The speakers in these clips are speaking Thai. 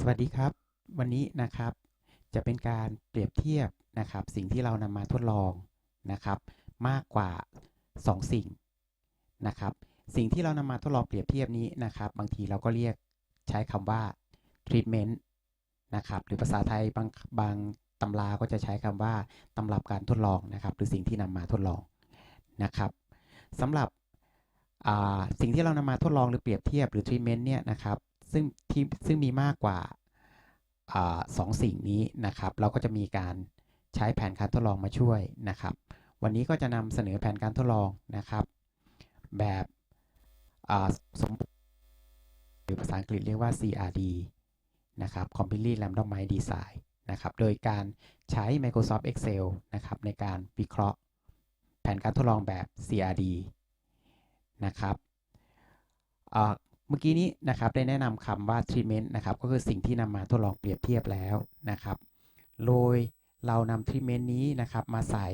สวัสดีครับ วันนี้นะครับจะเป็นการเปรียบเทียบนะครับ สิ่งที่เรานำมาทดลองนะครับ มากกว่า 2 สิ่งนะครับ สิ่งที่เรานำมาทดลองเปรียบเทียบนี้นะครับ บางทีเราก็เรียกใช้คำว่า treatment นะครับหรือภาษาไทยบางบางตำราก็จะใช้คำว่าตำรับการทดลองนะครับ หรือสิ่งที่นำมาทดลองนะครับสำหรับสิ่งที่เรานำมาทดลองหรือเปรียบเทียบหรือ treatment เนี่ยนะครับ ซึ่งที่ซึ่งมีมากกว่าอสองสิ่งนี้นะครับ เราก็จะมีการใช้แผนการทดลองมาช่วยนะครับ วันนี้ก็จะนำเสนอแผนการทดลองนะครับ แบบอ่าสมหรือภาษาอังกฤษเรียกว่า CRD นะครับ Completely Randomized Design นะครับ โดยการใช้ Microsoft Excel นะครับ ในการวิเคราะห์แผนการทดลองแบบ CRD นะครับอ่า เมื่อกี้นี้นะครับได้แนะนำคำว่า treatment นะครับก็คือสิ่งที่นำมาทดลองเปรียบเทียบแล้วนะครับ โดยเรานำ treatment นี้นะครับมาใส่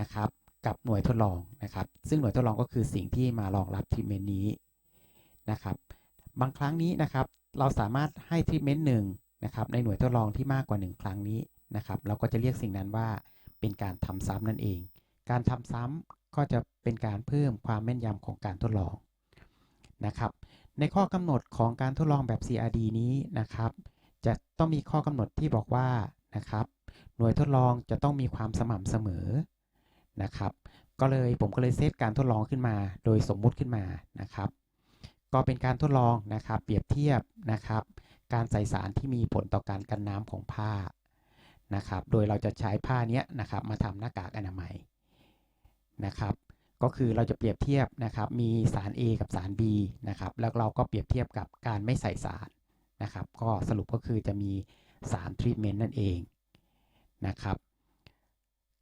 นะครับกับหน่วยทดลองนะครับ ซึ่งหน่วยทดลองก็คือสิ่งที่มารองรับ treatment นี้นะครับ บางครั้งนี้นะครับเราสามารถให้ treatment หนึ่งนะครับในหน่วยทดลองที่มากกว่า 1 ครั้งนี้นะครับเราก็จะเรียกสิ่งนั้นว่าเป็นการทำซ้ำนั่นเอง การทำซ้ำก็จะเป็นการเพิ่มความแม่นยำของการทดลอง นะครับ ในข้อกำหนดของการทดลองแบบ CRD นี้นะครับ จะต้องมีข้อกำหนดที่บอกว่านะครับ หน่วยทดลองจะต้องมีความสม่ำเสมอนะครับ ก็เลยผมก็เลยเซตการทดลองขึ้นมา โดยสมมุติขึ้นมานะครับ ก็เป็นการทดลองนะครับ เปรียบเทียบนะครับ การใส่สารที่มีผลต่อการกันน้ำของผ้านะครับ โดยเราจะใช้ผ้าเนี้ยนะครับ มาทำหน้ากากอนามัยนะครับ ก็คือเราจะเปรียบเทียบนะครับมีสาร A กับสาร B นะครับแล้วเราก็เปรียบเทียบกับการไม่ใส่สารนะครับก็สรุปก็คือจะมีสารทรีทเมนต์นั่นเองนะครับ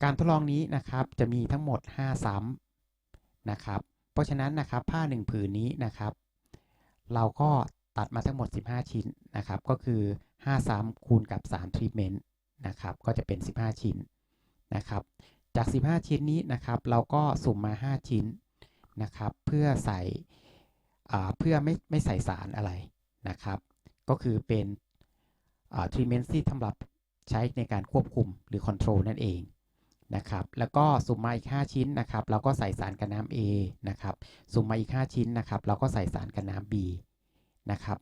การทดลองนี้นะครับจะมีทั้งหมด 5 ซ้ำนะครับเพราะฉะนั้นนะครับผ้า 1 ผืนนี้นะครับ เราก็ตัดมาทั้งหมด 15 ชิ้นนะครับก็คือ 5 ซ้ำคูณกับ3ทรีทเมนต์นะครับก็จะเป็น 15 ชิ้นนะครับ จาก 15 ชิ้นนี้นะครับ เราก็สุ่มมา 5 ชิ้นนะครับ เพื่อใส่เพื่อไม่ไม่ใส่สารอะไรนะครับ ก็คือเป็นทรีเมนต์ที่สำหรับใช้ในการควบคุมหรือคอนโทรลนั่นเองนะครับ แล้วก็สุ่มมาอีก 5 ชิ้นนะครับ เราก็ใส่สารกันน้ำ A นะครับ สุ่มมาอีก 5 ชิ้นนะครับ เราก็ใส่สารกันน้ำ B นะครับ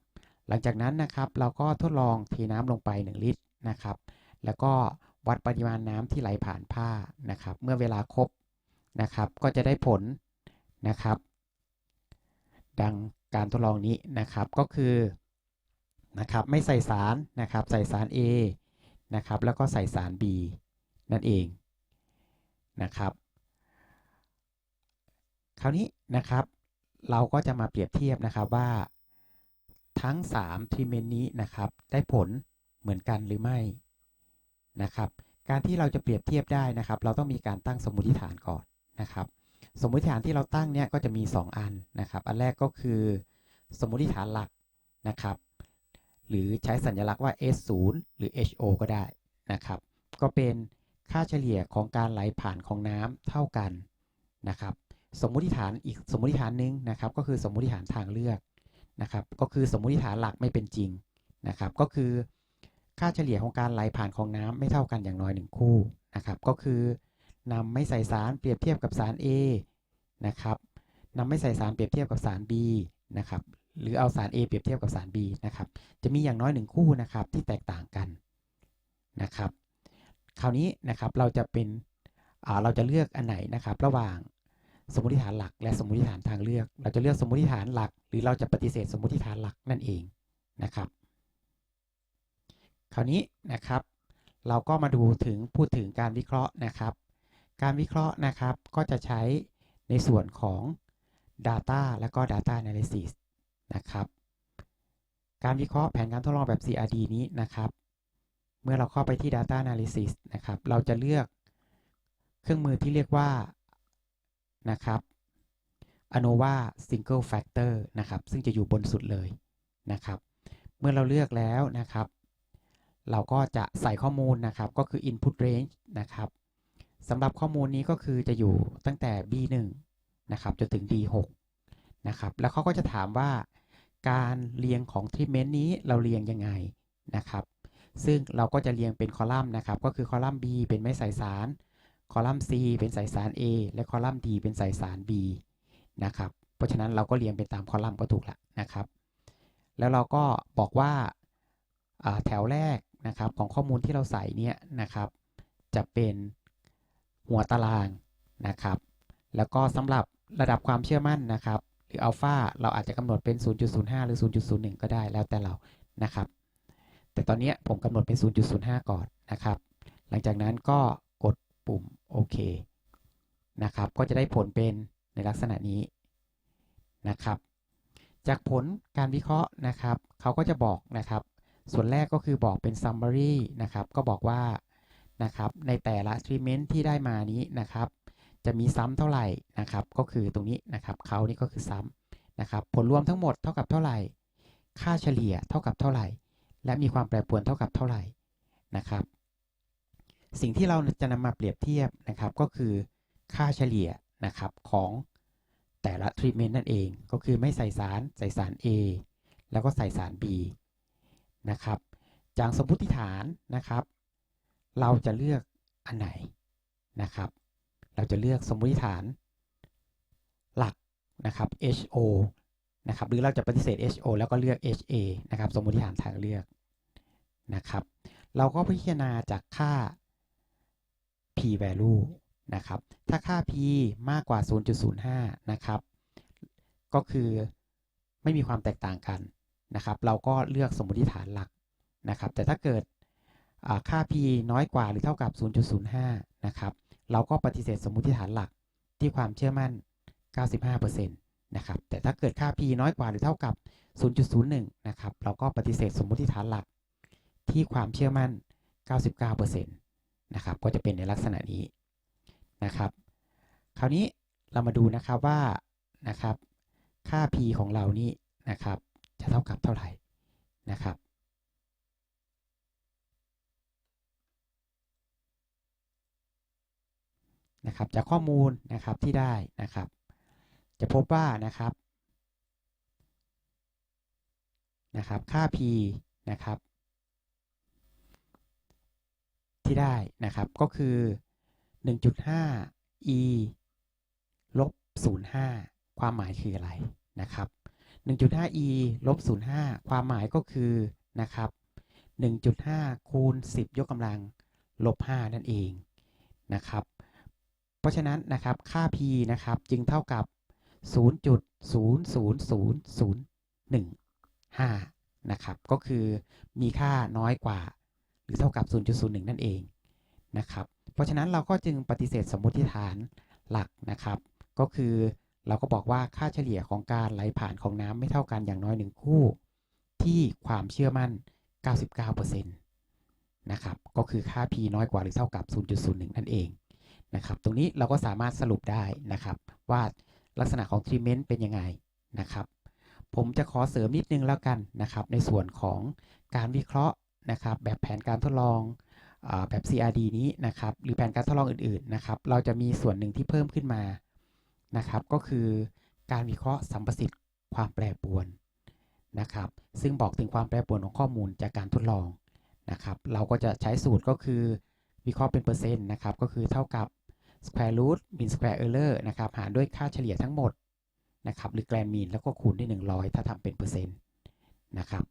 หลังจากนั้นนะครับ เราก็ทดลองเทน้ำลงไป 1 ลิตรนะครับ แล้วก็ วัดปริมาณน้ำที่ไหลผ่านผ้านะครับ เมื่อเวลาครบนะครับ ก็จะได้ผลนะครับ ดังการทดลองนี้นะครับก็คือนะครับไม่ใส่สารนะครับใส่สาร A นะครับแล้วก็ใส่สาร B นั่นเองนะครับ คราวนี้นะครับเราก็จะมาเปรียบเทียบนะครับว่า ทั้ง 3 ทรีเมนต์นี้นะครับได้ผลเหมือนกันหรือไม่ นะครับ การที่เราจะเปรียบเทียบได้นะครับ เราต้องมีการตั้งสมมติฐานก่อนนะครับ สมมติฐานที่เราตั้งเนี่ยก็จะมี 2 อันนะครับ อันแรกก็คือสมมติฐานหลักนะครับ หรือใช้สัญลักษณ์ว่า S0 หรือ HO ก็ได้นะครับ ก็เป็นค่าเฉลี่ยของการไหลผ่านของน้ำเท่ากันนะครับ สมมติฐานอีกสมมติฐานหนึ่งนะครับ ก็คือสมมติฐานทางเลือกนะครับ ก็คือสมมติฐานหลักไม่เป็นจริงนะครับ ก็คือ ค่าเฉลี่ยของการไหลผ่านของน้ำไม่เท่ากันอย่างน้อยหนึ่งคู่นะครับ ก็คือนำไม่ใส่สารเปรียบเทียบกับสาร A นะครับนำไม่ใส่สารเปรียบเทียบกับสาร B นะครับ หรือเอาสาร A เปรียบเทียบกับสาร B นะครับ จะมีอย่างน้อยหนึ่งคู่นะครับที่แตกต่างกันนะครับ คราวนี้นะครับเราจะเป็นเราจะเลือกอันไหนนะครับ ระหว่างสมมติฐานหลัก และสมมติฐานทางเลือก เราจะเลือกสมมติฐานหลัก หรือเราจะปฏิเสธสมมติฐานหลักนั่นเองนะครับ คราวนี้นะครับ เราก็มาดูถึงพูดถึงการวิเคราะห์นะครับ การวิเคราะห์นะครับก็จะใช้ในส่วนของ Data และก็ Data Analysis นะครับการวิเคราะห์แผนการทดลองแบบ CRD นี้นะครับ เมื่อเราเข้าไปที่ Data Analysis นะครับ เราจะเลือกเครื่องมือที่เรียกว่านะครับ ANOVA Single Factor นะครับ ซึ่งจะอยู่บนสุดเลยนะครับ เมื่อเราเลือกแล้วนะครับ เราก็จะใส่ข้อมูลนะครับ ก็คือ Input Range นะครับสำหรับข้อมูลนี้ก็คือจะอยู่ตั้งแต่ B1 นะครับจนถึง D6 นะครับ แล้วเขาก็จะถามว่าการเรียงของทรีทเมนต์นี้เราเรียงยังไงนะครับ ซึ่งเราก็จะเรียงเป็นคอลัมน์นะครับ ก็คือคอลัมน์ B เป็นไม่ใส่สาร คอลัมน์ C เป็นใส่สาร A และคอลัมน์ D เป็นใส่สาร B นะครับ เพราะฉะนั้นเราก็เรียงเป็นตามคอลัมน์ก็ถูกละนะครับ แล้วเราก็บอกว่าแถวแรก นะครับของข้อมูลที่เราใส่เนี่ยนะครับ จะเป็นหัวตารางนะครับ แล้วก็สำหรับระดับความเชื่อมั่นนะครับ หรืออัลฟาเราอาจจะกำหนดเป็น 0.05 หรือ 0.01 ก็ได้แล้วแต่เรานะครับ แต่ตอนนี้ผมกำหนดเป็น 0.05 ก่อนนะครับ หลังจากนั้นก็กดปุ่มโอเคนะครับ ก็จะได้ผลเป็นในลักษณะนี้นะครับ จากผลการวิเคราะห์นะครับ เขาก็จะบอกนะครับ ส่วนแรกก็คือบอกเป็น summary นะครับ ก็บอกว่านะครับในแต่ละ treatment ที่ได้มานี้นะครับ จะมีซ้ำเท่าไหร่นะครับ ก็คือตรงนี้นะครับเขานี่ก็คือซ้ำนะครับ ผลรวมทั้งหมดเท่ากับเท่าไหร่ ค่าเฉลี่ยเท่ากับเท่าไหร่ และมีความแปรปรวนเท่ากับเท่าไหร่นะครับ สิ่งที่เราจะนำมาเปรียบเทียบนะครับ ก็คือค่าเฉลี่ยนะครับของแต่ละ treatment นั่นเอง ก็คือไม่ใส่สารใส่สาร A แล้วก็ใส่สาร B นะครับ จากสมมติฐานนะครับ เราจะเลือกอันไหนนะครับ เราจะเลือกสมมติฐานหลักนะครับ HO นะครับหรือเราจะปฏิเสธ HO แล้วก็เลือก HA นะครับ สมมติฐานทางเลือกนะครับ เราก็พิจารณาจากค่า p value นะครับ ถ้าค่า p มากกว่า 0.05 นะครับ ก็คือไม่มีความแตกต่างกัน นะครับ เราก็เลือกสมมติฐานหลักนะครับ แต่ถ้าเกิดค่า p น้อยกว่าหรือเท่ากับ 0.05 นะครับ เราก็ปฏิเสธสมมติฐานหลักที่ความเชื่อมั่น 95%นะครับ แต่ถ้าเกิดค่า p น้อยกว่าหรือเท่ากับ 0.01 นะครับ เราก็ปฏิเสธสมมติฐานหลักที่ความเชื่อมั่น 99%นะครับ ก็จะเป็นในลักษณะนี้นะครับ คราวนี้เรามาดูนะครับว่านะครับ ค่า p ของเรานี่นะครับ จะเท่ากับเท่าไหร่นะครับนะครับจากข้อมูลนะครับที่ได้นะครับ จะพบว่านะครับนะครับค่า p นะครับ ที่ได้นะครับก็คือ 1.5 e ลบ 05 ความหมายคืออะไรนะครับ 1.5 e ลบ05 ความหมายก็คือนะครับ 1.5 คูณ 10 ยกกำลังลบ 5 นั่นเองนะครับ เพราะฉะนั้นนะครับค่า p นะครับจึงเท่ากับ0.000015 นะครับก็คือมีค่าน้อยกว่า หรือเท่ากับ 0.01 นั่นเองนะครับ เพราะฉะนั้นเราก็จึงปฏิเสธสมมติฐานหลักนะครับ ก็คือ เราก็บอกว่าค่าเฉลี่ยของการไหลผ่านของน้ำไม่เท่ากันอย่างน้อยหนึ่งคู่ ที่ความเชื่อมั่น 99%นะครับก็คือค่า p น้อยกว่าหรือเท่ากับ 0.01 นั่นเองนะครับตรงนี้เราก็สามารถสรุปได้นะครับว่าลักษณะของ treatment เป็นยังไงนะครับผมจะขอเสริมนิดนึงแล้วกันนะครับในส่วนของการวิเคราะห์นะครับแบบแผนการทดลองแบบ CRD นี้นะครับหรือแผนการทดลองอื่นๆนะครับเราจะมีส่วนหนึ่งที่เพิ่มขึ้นมา นะครับ ก็คือการวิเคราะห์สัมประสิทธิ์ความแปรปรวนนะครับ ซึ่งบอกถึงความแปรปรวนของข้อมูลจากการทดลองนะครับ เราก็จะใช้สูตรก็คือวิเคราะห์เป็นเปอร์เซ็นต์นะครับ ก็คือเท่ากับ square root mean square error นะครับ หารด้วยค่าเฉลี่ยทั้งหมดนะครับ หรือแกรนมีนแล้วก็คูณด้วย 100 ถ้าทำเป็นเปอร์เซ็นต์นะครับ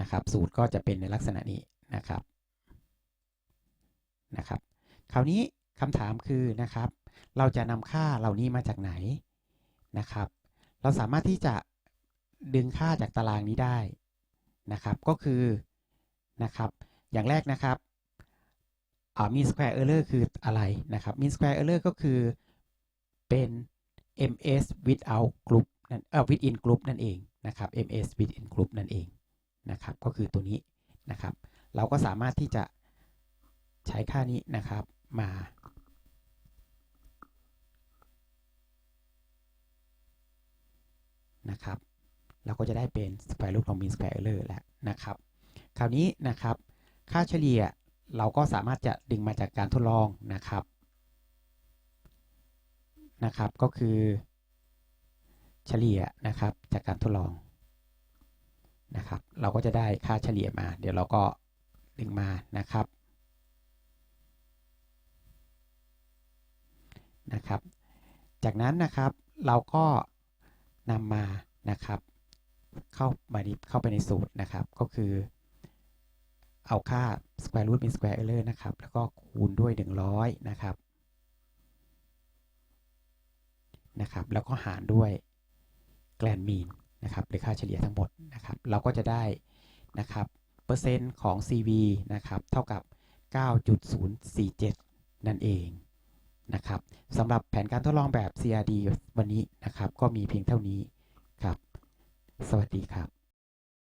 นะครับ สูตรก็จะเป็นในลักษณะนี้นะครับนะครับ คราวนี้คำถามคือนะครับ เราจะนำค่าเหล่านี้มาจากไหนนะครับ เราสามารถที่จะดึงค่าจากตารางนี้ได้นะครับ ก็คือนะครับ อย่างแรกนะครับอ่า mean square error คืออะไรนะครับ mean square error ก็คือเป็น ms without group นั่นเอ่อ within group นั่นเองนะครับ ms within group นั่นเองนะครับ ก็คือตัวนี้นะครับ เราก็สามารถที่จะใช้ค่านี้นะครับ มา นะครับเราก็จะได้เป็น square root ของ mean square error แล้วนะครับ คราวนี้นะครับ ค่าเฉลี่ยเราก็สามารถจะดึงมาจากการทดลองนะครับ นะครับ ก็คือ เฉลี่ยนะครับจากการทดลองนะครับ เราก็จะได้ค่าเฉลี่ยมา เดี๋ยวเราก็ดึงมานะครับ นะครับ จากนั้นนะครับเราก็นำมานะครับเข้ามาดิเข้าไปในสูตรนะครับ ก็คือเอาค่า square root mean square error นะครับ แล้วก็คูณด้วย 100 นะครับนะครับ แล้วก็หารด้วยแกลนมีนนะครับหรือค่าเฉลี่ยทั้งหมดนะครับ เราก็จะได้นะครับเปอร์เซ็นต์ของ CV นะครับ เท่ากับ 9.047 นั่นเอง นะครับสำหรับแผนการทดลองแบบ CRD วันนี้นะครับ ก็มีเพียงเท่านี้ครับ สวัสดีครับ